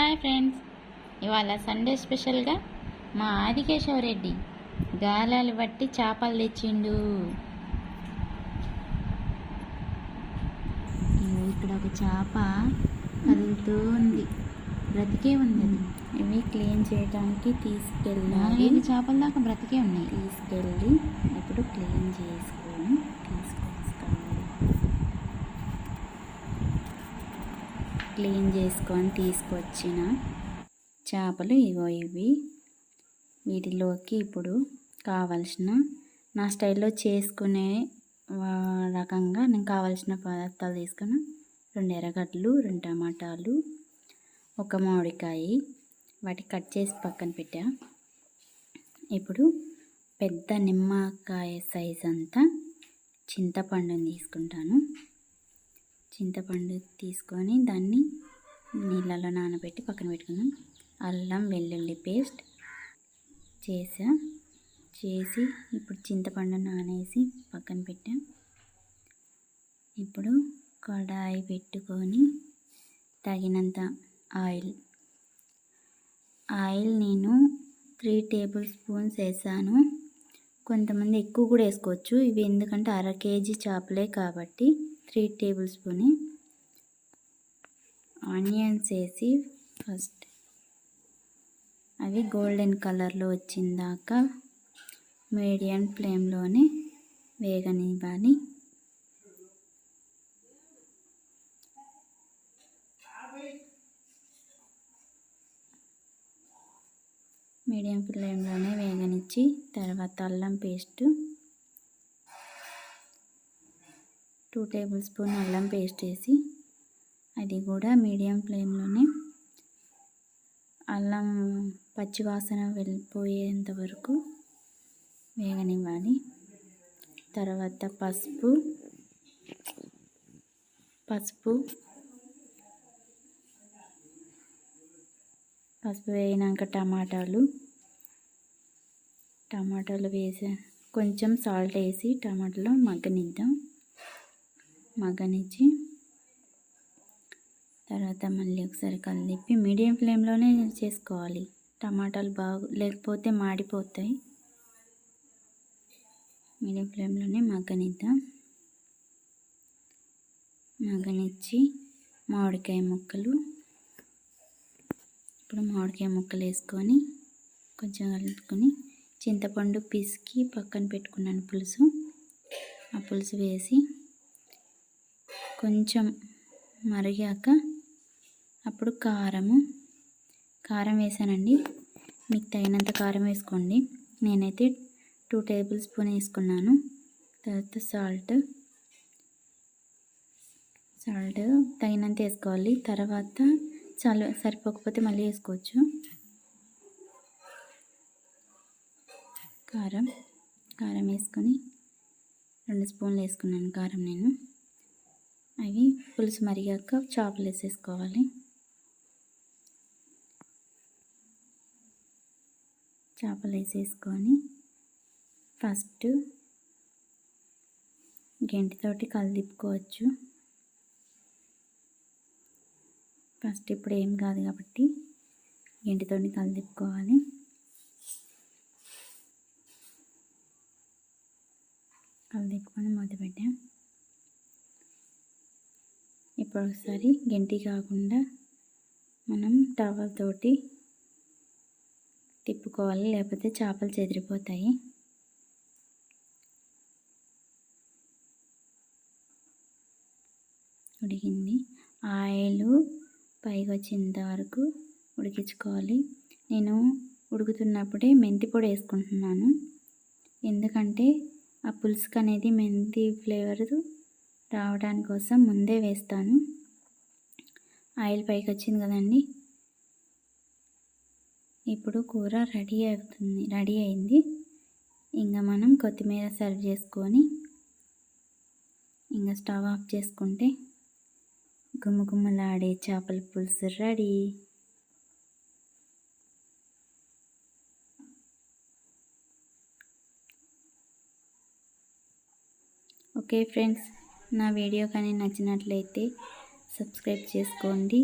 Hi friends. ఇవాళ Sunday స్పెషల్గా మా ఆదికేశవరెడ్డి గాలాలు బట్టి చేపలు తెచ్చిండు. ఇక్కడ ఒక చేప కదులుతూ ఉంది. బ్రతికే ఉంది అది. ఇవి క్లీన్ చేయడానికి తీసుకెళ్ళాలి చేపల దాకా బ్రతికే ఉన్నాయి. తీసుకెళ్ళి ఇప్పుడు క్లీన్ చేసుకొని తీసుకొస్తాను క్లీన్ చేసుకొని తీసుకొచ్చిన చేపలు ఇవో ఇవి. వీటిలోకి ఇప్పుడు కావలసిన నా స్టైల్లో చేసుకునే రకంగా నేను కావలసిన పదార్థాలు తీసుకున్న రెండు ఎర్రగడ్డలు రెండు టమాటాలు ఒక మామిడికాయ వాటి కట్ చేసి పక్కన పెట్టా. ఇప్పుడు పెద్ద నిమ్మకాయ సైజ్ అంతా చింతపండుని తీసుకుంటాను. చింతపండు తీసుకొని దాన్ని నీళ్ళలో నానబెట్టి పక్కన పెట్టుకున్నాం అల్లం వెల్లుల్లి పేస్ట్ చేసా. చేసి ఇప్పుడు చింతపండు నానేసి పక్కన పెట్టాం. ఇప్పుడు కడాయి పెట్టుకొని తగినంత ఆయిల్. ఆయిల్ నేను త్రీ టేబుల్ స్పూన్స్ వేసాను. కొంతమంది ఎక్కువ కూడా వేసుకోవచ్చు. ఇవి ఎందుకంటే అర కేజీ చేపలే కాబట్టి. త్రీ టేబుల్ స్పూన్ ఆనియన్స్ వేసి ఫస్ట్ అవి గోల్డెన్ కలర్లో వచ్చిందాక మీడియం ఫ్లేమ్లోనే వేగనివ్వాలి. మీడియం ఫ్లేమ్లోనే వేగనిచ్చి తర్వాత అల్లం పేస్ట్ టూ టేబుల్ స్పూన్ అల్లం పేస్ట్ వేసి అది కూడా మీడియం ఫ్లేమ్లోనే. అల్లం పచ్చివాసన వెళ్ళిపోయేంత వరకు వేగనివ్వాలి. తర్వాత పసుపు పసుపు పసుపు వేగినాక టమాటాలు. టమాటాలు వేసా కొంచెం సాల్ట్ వేసి టమాటాలో మగ్గనిద్దాం. మగ్గనిచ్చి తర్వాత మళ్ళీ ఒకసారి కలిపి మీడియం ఫ్లేమ్లోనే చేసుకోవాలి. టమాటాలు బాగు లేకపోతే మాడిపోతాయి. మీడియం ఫ్లేమ్లోనే మగ్గనిద్దాం. మగ్గనిచ్చి మామిడికాయ ముక్కలు. ఇప్పుడు మామిడికాయ ముక్కలు వేసుకొని కొంచెం కలుపుకొని చింతపండు పిసికి పక్కన పెట్టుకున్నాను పులుసు. ఆ పులుసు వేసి కొంచెం మరిగాక అప్పుడు కారము కారం వేసానండి. మీకు తగినంత కారం వేసుకోండి. నేనైతే టూ టేబుల్ స్పూన్ వేసుకున్నాను. తర్వాత సాల్ట్ సాల్ట్ తగినంత వేసుకోవాలి. తర్వాత చాలా సరిపోకపోతే మళ్ళీ వేసుకోవచ్చు. కారం కారం వేసుకొని రెండు స్పూన్లు వేసుకున్నాను కారం నేను. అవి పులుసు మరిగాక చేపలు వేసేసుకోవాలి. చేపలు వేసేసుకొని ఫస్ట్ గెంటితోటి కలిదిప్పుకోవచ్చు ఫస్ట్ ఇప్పుడు ఏం కాదు కాబట్టి గెంటితోటి కలిదిప్పుకోవాలి కలిదిప్పుకొని మూత పెట్టాం. ఇప్పుడు ఒకసారి గెంటి కాకుండా మనం టవల్ తోటి తిప్పుకోవాలి లేకపోతే చేపలు చెదిరిపోతాయి. ఉడికింది. ఆయిల్ పైకి వచ్చేంత వరకు ఉడికించుకోవాలి. నేను ఉడుకుతున్నప్పుడే మెంతి పొడి వేసుకుంటున్నాను. ఎందుకంటే ఆ పులుసుకు అనేది మెంతి ఫ్లేవర్ రావడానికి కోసం ముందే వేస్తాను. ఆయిల్ పైకి వచ్చింది కదండి. ఇప్పుడు కూర రెడీ అవుతుంది రెడీ అయింది. ఇంకా మనం కొత్తిమీర సర్వ్ చేసుకొని ఇంకా స్టవ్ ఆఫ్ చేసుకుంటే గుమ్మగుమ్మలాడే చేపల పులుసు రెడీ. ఓకే ఫ్రెండ్స్ నా వీడియో కానీ నచ్చినట్లయితే సబ్స్క్రైబ్ చేసుకోండి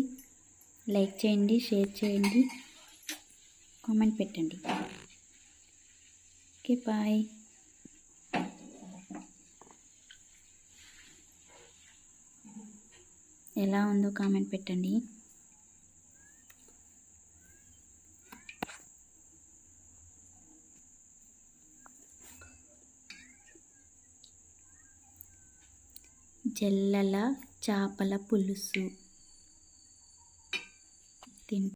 లైక్ చేయండి షేర్ చేయండి కామెంట్ పెట్టండి. Okay bye. ఎలా ఉందో కామెంట్ పెట్టండి. జల్లల చేపల పులుసు.